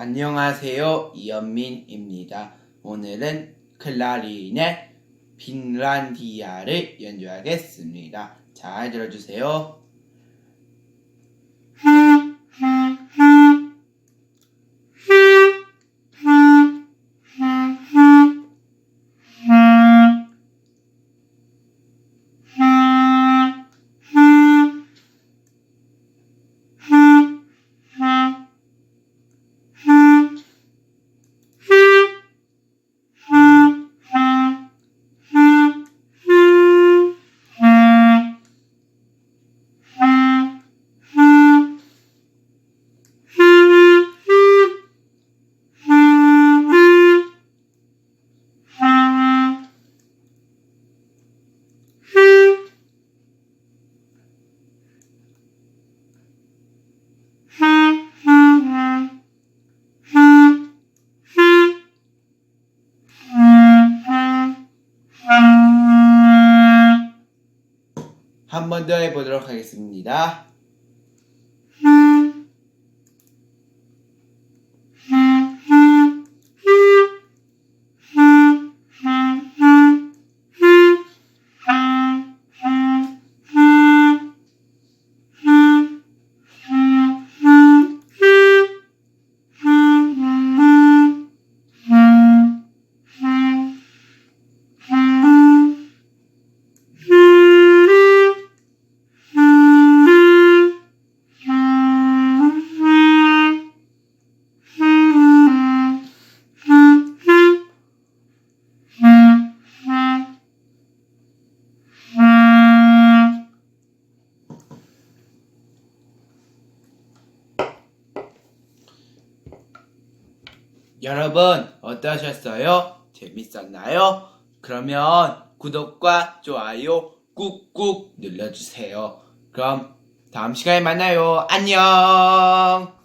안녕하세요. 이현민입니다. 오늘은 클라리넷 핀란디아를 연주하겠습니다. 잘 들어주세요. 한 번 더 해보도록 하겠습니다. 여러분 어떠셨어요? 재밌었나요? 그러면 구독과 좋아요 꾹꾹 눌러주세요. 그럼 다음 시간에 만나요. 안녕!